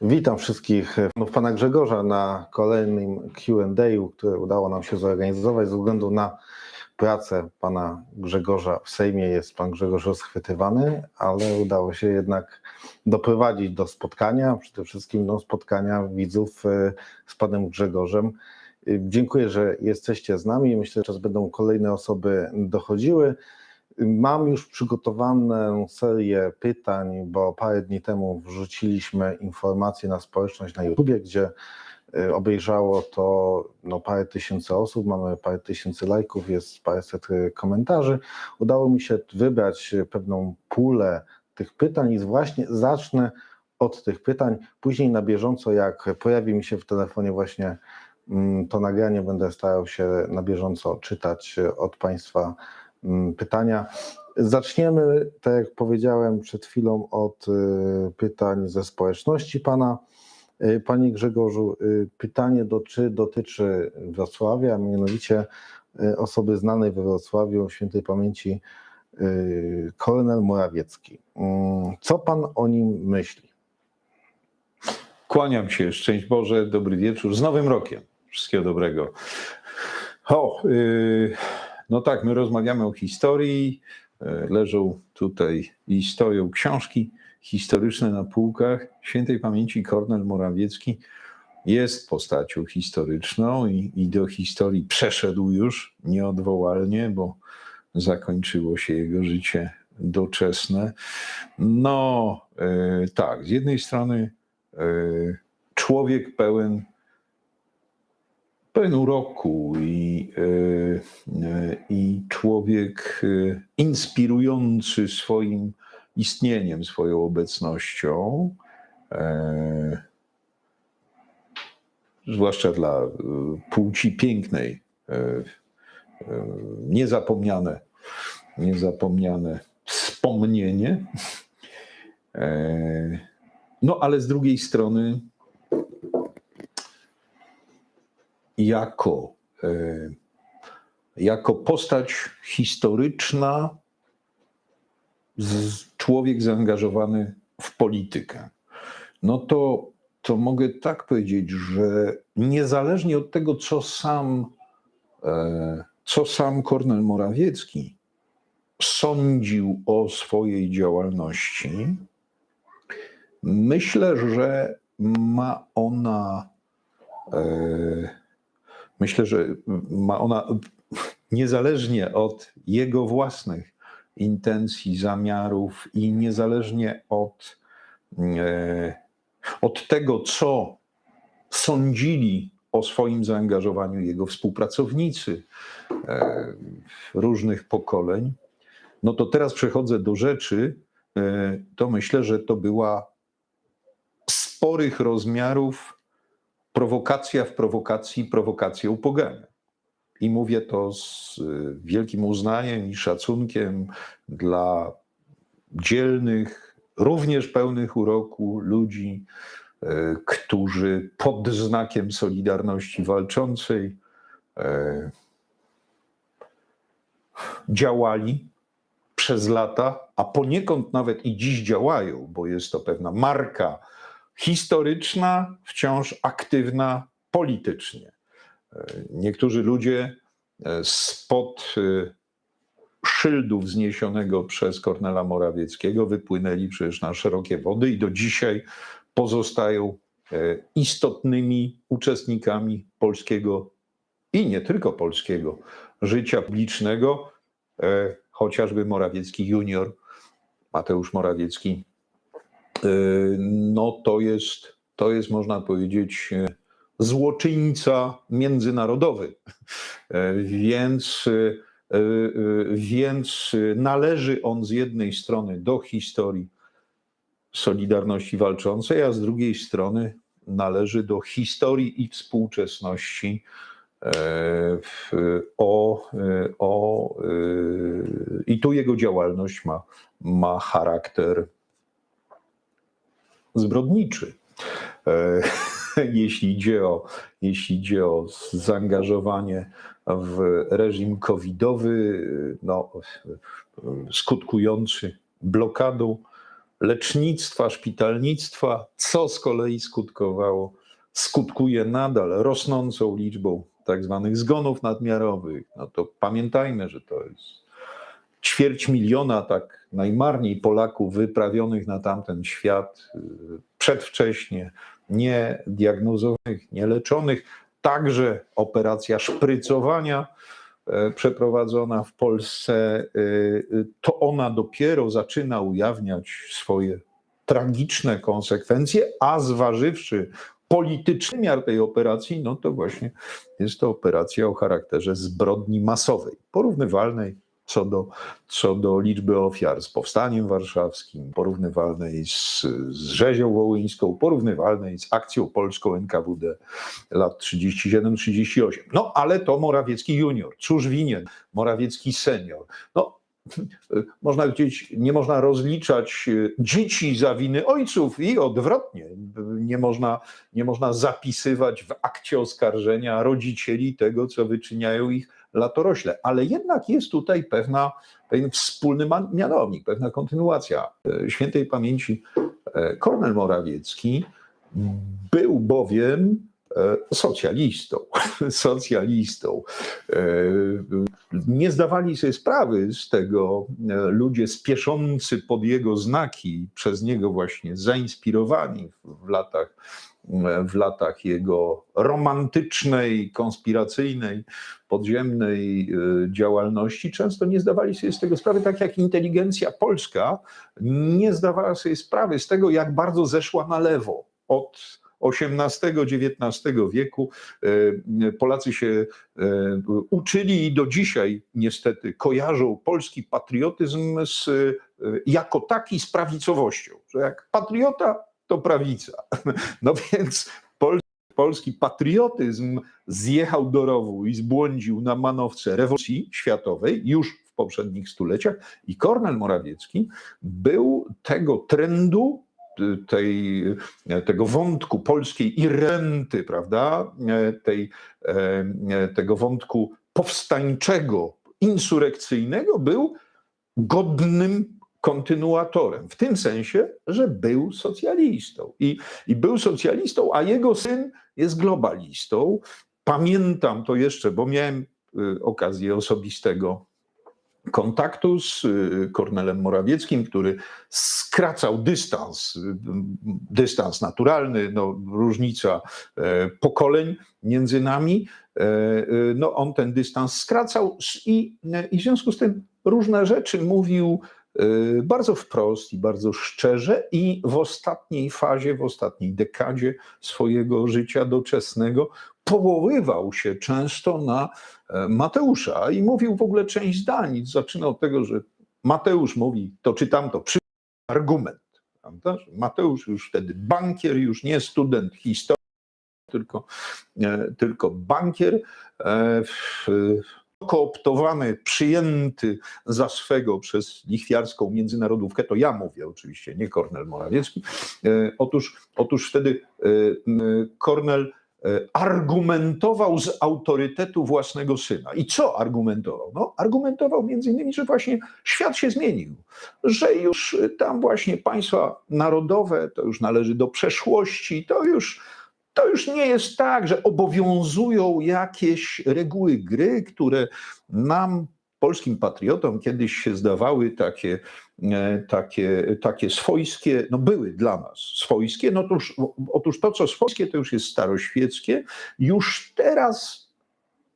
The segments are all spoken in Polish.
Witam wszystkich fanów pana Grzegorza na kolejnym Q&A, które udało nam się zorganizować ze względu na pracę pana Grzegorza w Sejmie. Jest pan Grzegorz rozchwytywany, ale udało się jednak doprowadzić do spotkania, przede wszystkim do spotkania widzów e, z panem Grzegorzem. E, Dziękuję, że jesteście z nami. Myślę, że teraz będą kolejne osoby dochodziły. Mam już przygotowaną serię pytań, bo parę dni temu wrzuciliśmy informacje na społeczność na YouTubie, gdzie y, obejrzało to no, parę tysięcy osób, mamy parę tysięcy lajków, jest paręset y, komentarzy. Udało mi się wybrać y, pewną pulę tych pytań i właśnie zacznę od tych pytań. Później na bieżąco, jak pojawi mi się w telefonie właśnie mm, to nagranie, będę starał się na bieżąco czytać od Państwa pytania. Zaczniemy, tak jak powiedziałem przed chwilą, od y, pytań ze społeczności Pana. Y, Panie Grzegorzu, y, pytanie do, czy dotyczy Wrocławia, a mianowicie osoby znanej we Wrocławiu, świętej pamięci Kornel Morawiecki. Mm, Co Pan o nim myśli? Kłaniam się, szczęść Boże, dobry wieczór, z Nowym Rokiem, wszystkiego dobrego. O, yy, no tak, my rozmawiamy o historii, yy, leżą tutaj i stoją książki historyczne na półkach. Świętej pamięci Kornel Morawiecki jest postacią historyczną i, i do historii przeszedł już nieodwołalnie, bo zakończyło się jego życie doczesne. No yy, tak, z jednej strony y, człowiek pełen, pełen uroku i, y, y, i człowiek y, inspirujący swoim istnieniem, swoją obecnością, e, zwłaszcza dla płci pięknej, e, e, niezapomniane, niezapomniane wspomnienie. E, no, ale z drugiej strony, jako, e, jako postać historyczna, człowiek zaangażowany w politykę, no to, to mogę tak powiedzieć, że niezależnie od tego, co sam, e, co sam Kornel Morawiecki sądził o swojej działalności, Myślę, że ma ona. E, myślę, że ma ona niezależnie od jego własnych intencji, zamiarów i niezależnie od, e, od tego, co sądzili o swoim zaangażowaniu jego współpracownicy e, różnych pokoleń, no to teraz przechodzę do rzeczy, e, to myślę, że to była sporych rozmiarów prowokacja w prowokacji, prowokacja upogania. I mówię to z y, wielkim uznaniem i szacunkiem dla dzielnych, również pełnych uroku ludzi, y, którzy pod znakiem Solidarności Walczącej y, działali przez lata, a poniekąd nawet i dziś działają, bo jest to pewna marka historyczna, wciąż aktywna politycznie. E, Niektórzy ludzie e, spod e, szyldu wzniesionego przez Kornela Morawieckiego wypłynęli przecież na szerokie wody i do dzisiaj pozostają istotnymi uczestnikami polskiego i nie tylko polskiego życia publicznego, chociażby Morawiecki junior, Mateusz Morawiecki no to jest, to jest można powiedzieć, złoczyńca międzynarodowy. Więc, więc należy on z jednej strony do historii Solidarności Walczącej, a z drugiej strony należy do historii i współczesności o, o, i tu jego działalność ma, ma charakter zbrodniczy. E, Jeśli idzie, o, jeśli idzie o zaangażowanie w reżim covidowy, no, skutkujący blokadą lecznictwa, szpitalnictwa, co z kolei skutkowało, skutkuje nadal rosnącą liczbą tak zwanych zgonów nadmiarowych. No to pamiętajmy, że to jest ćwierć miliona tak najmarniej Polaków wyprawionych na tamten świat y, przedwcześnie, niediagnozowanych, nieleczonych. Także operacja szprycowania e, przeprowadzona w Polsce, y, y, to ona dopiero zaczyna ujawniać swoje tragiczne konsekwencje, a zważywszy polityczny miar tej operacji, no to właśnie jest to operacja o charakterze zbrodni masowej, porównywalnej co do, co do liczby ofiar z powstaniem warszawskim, porównywalnej z, z rzezią wołyńską, porównywalnej z akcją polską NKWD lat 37-38. No ale to Morawiecki junior, cóż winien, Morawiecki senior. No, można powiedzieć, nie można rozliczać e, dzieci za winy ojców i odwrotnie. Nie można, nie można zapisywać w akcie oskarżenia rodzicieli tego, co wyczyniają ich latorośle. Ale jednak jest tutaj pewna, pewien wspólny mianownik, pewna kontynuacja. E, Świętej pamięci e, Kornel Morawiecki był bowiem socjalistą. socjalistą. E, Nie zdawali sobie sprawy z tego e, ludzie spieszący pod jego znaki, przez niego właśnie zainspirowani w- latach, e, w latach jego romantycznej, konspiracyjnej, podziemnej e, działalności, często nie zdawali sobie z tego sprawy, tak jak inteligencja polska nie zdawała sobie sprawy z tego, jak bardzo zeszła na lewo od XVIII-XIX wieku. E, Polacy się e, uczyli i do dzisiaj niestety kojarzą polski patriotyzm z, e, jako taki z prawicowością, że jak patriota, to prawica. No więc pol, polski patriotyzm zjechał do rowu i zbłądził na manowce rewolucji światowej już w poprzednich stuleciach i Kornel Morawiecki był tego trendu tej, tego wątku polskiej irenty, prawda, tej, e, tego wątku powstańczego, insurekcyjnego, był godnym kontynuatorem. W tym sensie, że był socjalistą. I, I był socjalistą, a jego syn jest globalistą. Pamiętam to jeszcze, bo miałem y, okazję osobistego kontaktu z y, Kornelem Morawieckim, który skracał dystans, y, dystans naturalny, no, różnica e, pokoleń między nami. E, e, No, on ten dystans skracał i, i w związku z tym różne rzeczy mówił bardzo wprost i bardzo szczerze i w ostatniej fazie, w ostatniej dekadzie swojego życia doczesnego powoływał się często na e, Mateusza i mówił w ogóle część zdań. Zaczynał od tego, że Mateusz mówi to czy tamto, przy argument. Prawda? Mateusz już wtedy bankier, już nie student historii, tylko, e, tylko bankier, e, kooptowany, przyjęty za swego przez lichwiarską międzynarodówkę, to ja mówię oczywiście, nie Kornel Morawiecki. Otóż, otóż wtedy Kornel argumentował z autorytetu własnego syna. I co argumentował? No, argumentował między innymi, że właśnie świat się zmienił, że już tam właśnie państwa narodowe to już należy do przeszłości, to już, to już nie jest tak, że obowiązują jakieś reguły gry, które nam, polskim patriotom, kiedyś się zdawały takie, e, takie, takie swojskie, no były dla nas swojskie. No otóż, otóż to, co swojskie, to już jest staroświeckie. Już teraz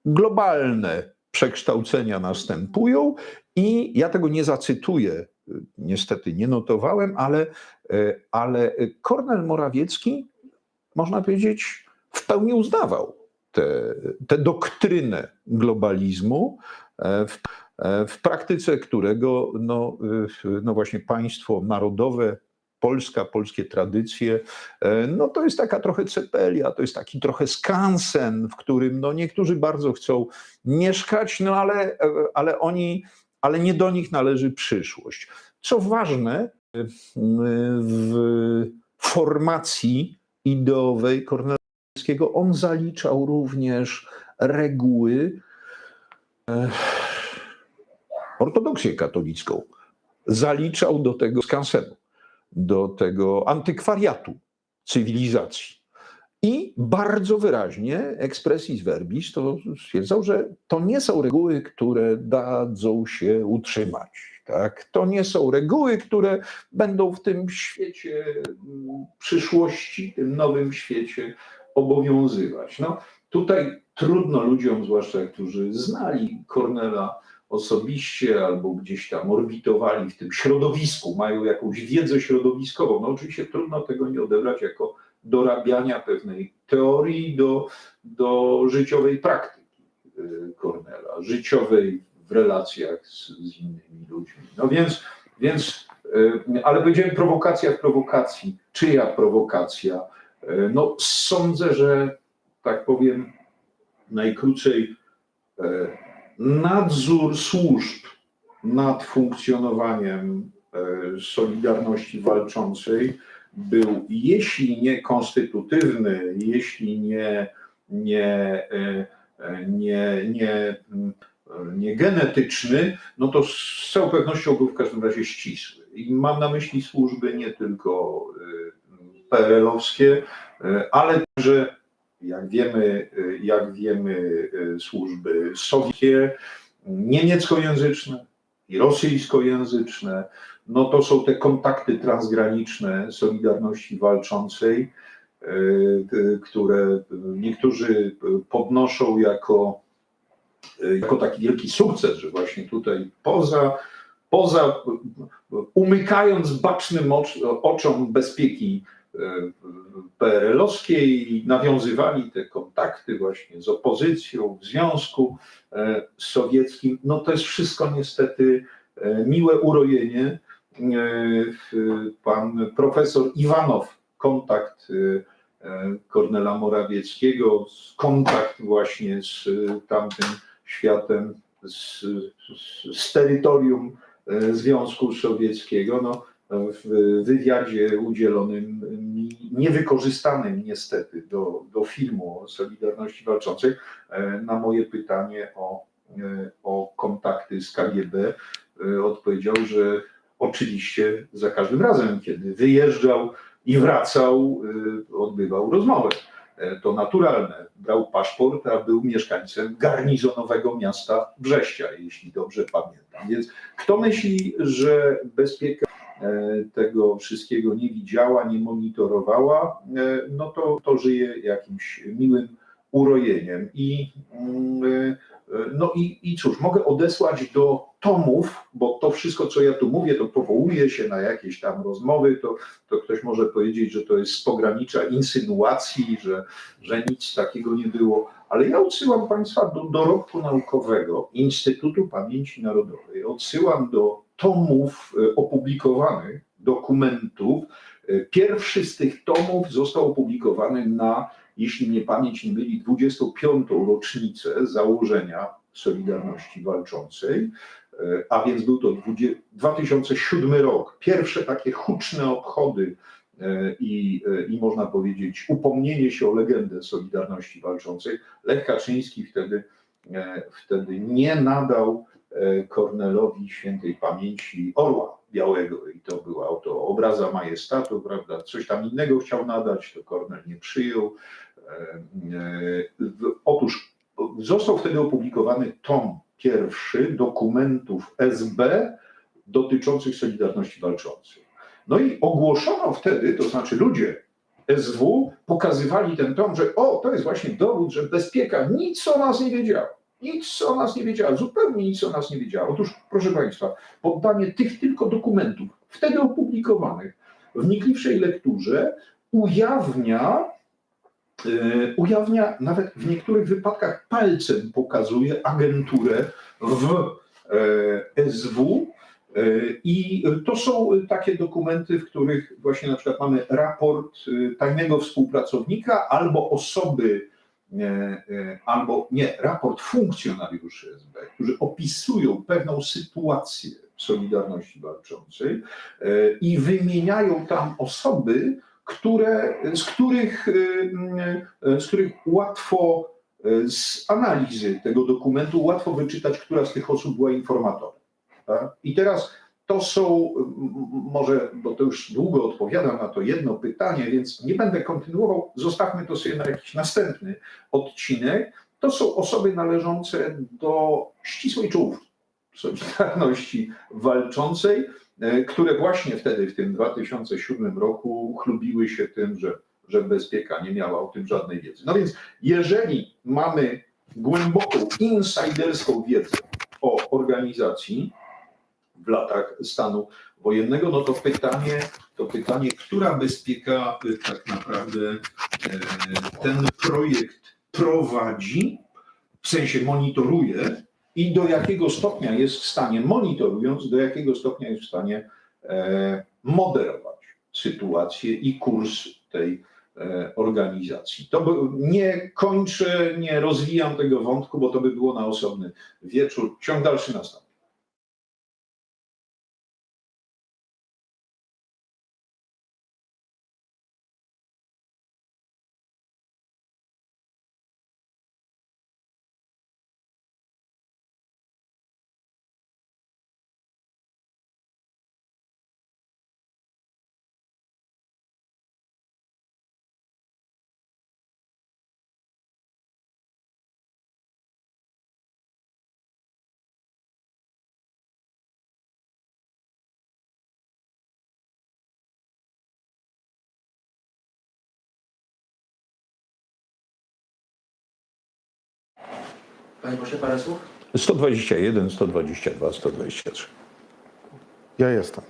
globalne przekształcenia następują i ja tego nie zacytuję, niestety nie notowałem, ale, e, ale Kornel Morawiecki, można powiedzieć, w pełni uznawał tę te, doktrynę globalizmu, w, e, w praktyce którego no, e, no właśnie państwo narodowe, Polska, polskie tradycje, e, no to jest taka trochę cepelia, to jest taki trochę skansen, w którym no niektórzy bardzo chcą mieszkać, no ale, e, ale oni, ale nie do nich należy przyszłość. Co ważne, e, w formacji ideowej Kornelskiego on zaliczał również reguły e, ortodoksję katolicką. Zaliczał do tego skansenu. do tego antykwariatu cywilizacji. I bardzo wyraźnie expressis verbis to stwierdzał, że to nie są reguły, które dadzą się utrzymać. Tak? To nie są reguły, które będą w tym świecie mm, przyszłości, tym nowym świecie obowiązywać. No, tutaj trudno ludziom, zwłaszcza którzy znali Kornela osobiście albo gdzieś tam orbitowali w tym środowisku, mają jakąś wiedzę środowiskową. No oczywiście trudno tego nie odebrać jako dorabiania pewnej teorii do, do życiowej praktyki y, Kornela, życiowej w relacjach z, z innymi ludźmi. No więc, więc y, ale powiedziałem prowokacja w prowokacji. Czyja prowokacja? Y, No sądzę, że tak powiem najkrócej y, nadzór służb nad funkcjonowaniem y, Solidarności Walczącej był, jeśli nie konstytutywny, jeśli nie, nie, e, e, nie, nie, mm, nie genetyczny, no to z całą pewnością był w każdym razie ścisły. I mam na myśli służby nie tylko e, PRL-owskie, e, ale także, jak wiemy, e, jak wiemy, e, służby sowieckie, niemieckojęzyczne i rosyjskojęzyczne, no to są te kontakty transgraniczne Solidarności Walczącej, e, które niektórzy podnoszą jako, jako taki wielki sukces, że właśnie tutaj poza, poza umykając bacznym ocz, oczom bezpieki PRL-owskiej, nawiązywali te kontakty właśnie z opozycją w Związku e, Sowieckim. No to jest wszystko niestety e, miłe urojenie. E, Pan profesor Iwanow, kontakt Kornela Morawieckiego, kontakt właśnie z tamtym światem, z, z, z terytorium Związku Sowieckiego. No, w wywiadzie udzielonym mi, niewykorzystanym niestety do, do filmu o Solidarności Walczącej, e, na moje pytanie o, e, o kontakty z KGB e, odpowiedział, że oczywiście za każdym razem, kiedy wyjeżdżał i wracał, odbywał rozmowę. To naturalne. Brał paszport, a był mieszkańcem garnizonowego miasta Brześcia, jeśli dobrze pamiętam. Więc kto myśli, że bezpieka e, tego wszystkiego nie widziała, nie monitorowała, e, no to, to żyje jakimś miłym urojeniem. I, mm, e, no i, i cóż, mogę odesłać do tomów, bo to wszystko, co ja tu mówię, to powołuje się na jakieś tam rozmowy, to, to ktoś może powiedzieć, że to jest z pogranicza insynuacji, że, że nic takiego nie było, ale ja odsyłam Państwa do dorobku naukowego Instytutu Pamięci Narodowej, odsyłam do tomów e, opublikowanych, dokumentów. E, Pierwszy z tych tomów został opublikowany na, jeśli mnie pamięć nie myli, 25. rocznicę założenia Solidarności Walczącej, E, a więc był to 20, 2007 rok, pierwsze takie huczne obchody i, i można powiedzieć upomnienie się o legendę Solidarności Walczącej. Lech Kaczyński wtedy, wtedy nie nadał Kornelowi świętej pamięci orła białego i to była to obraza majestatu, prawda? Coś tam innego chciał nadać, to Kornel nie przyjął. E, e, Otóż został wtedy opublikowany tom pierwszy dokumentów SB dotyczących Solidarności Walczącej. No i ogłoszono wtedy, to znaczy ludzie SW pokazywali ten tom, że o, to jest właśnie dowód, że bezpieka nic o nas nie wiedziała. Nic o nas nie wiedziała, zupełnie nic o nas nie wiedziała. Otóż, proszę Państwa, poddanie tych tylko dokumentów, wtedy opublikowanych, wnikliwszej lekturze, ujawnia, e, ujawnia nawet w niektórych wypadkach palcem pokazuje agenturę w e, SW. E, I to są takie dokumenty, w których właśnie na przykład mamy raport e, tajnego współpracownika albo osoby, albo nie, raport funkcjonariuszy SB, którzy opisują pewną sytuację Solidarności Walczącej e, i wymieniają tam osoby, które, z, których, e, e, z których łatwo e, z analizy tego dokumentu łatwo wyczytać, która z tych osób była informatorem. Tak? I teraz to są, może, bo to już długo odpowiadam na to jedno pytanie, więc nie będę kontynuował, zostawmy to sobie na jakiś następny odcinek. To są osoby należące do ścisłej czołówki Solidarności Walczącej, e, które właśnie wtedy, w tym 2007 roku, chlubiły się tym, że, że bezpieka nie miała o tym żadnej wiedzy. No więc, jeżeli mamy głęboką, insiderską wiedzę o organizacji w latach stanu wojennego, no to pytanie, to pytanie, która bezpieka y, tak naprawdę e, ten projekt prowadzi, w sensie monitoruje i do jakiego stopnia jest w stanie, monitorując, do jakiego stopnia jest w stanie e, moderować sytuację i kurs tej e, organizacji. To nie kończę, nie rozwijam tego wątku, bo to by było na osobny wieczór. Ciąg dalszy nastąpi. Panie pośle, parę słów? 121, 122, 123. Ja jestem.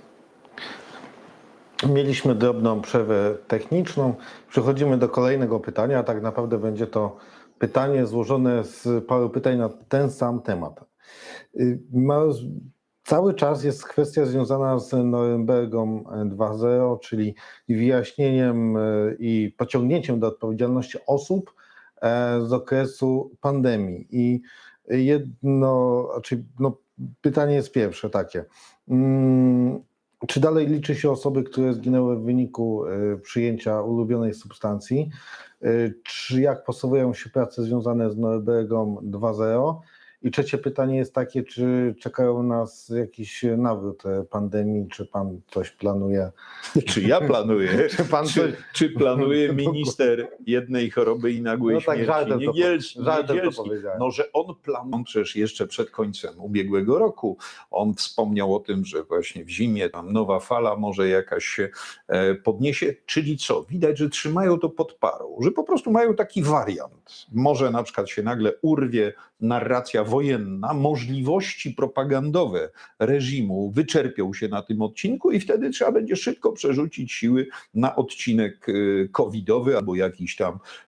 Mieliśmy drobną przerwę techniczną. Przechodzimy do kolejnego pytania, a tak naprawdę będzie to pytanie złożone z paru pytań na ten sam temat. Y, Ma, cały czas jest kwestia związana z Norymbergą 2.0, czyli wyjaśnieniem y, i pociągnięciem do odpowiedzialności osób z okresu pandemii. I jedno, znaczy, no, pytanie jest pierwsze takie. Mm, Czy dalej liczy się osoby, które zginęły w wyniku y, przyjęcia ulubionej substancji? Y, Czy jak posługują się prace związane z Norbergą 2.0? I trzecie pytanie jest takie, czy czekają nas jakiś nawrót pandemii, czy pan coś planuje? Czy ja planuję? Czy pan coś... Czy, planuje minister jednej choroby i nagłej No tak, śmierci? to, Niegielski, żartem Niegielski. powiedziałem. No, że on planuje przecież jeszcze przed końcem ubiegłego roku. On wspomniał o tym, że właśnie w zimie tam nowa fala może jakaś się e, podniesie. Czyli co? Widać, że trzymają to pod parą, że po prostu mają taki wariant. Może na przykład się nagle urwie narracja wojenna, możliwości propagandowe reżimu wyczerpią się na tym odcinku i wtedy trzeba będzie szybko przerzucić siły na odcinek y, covidowy albo jakiś tam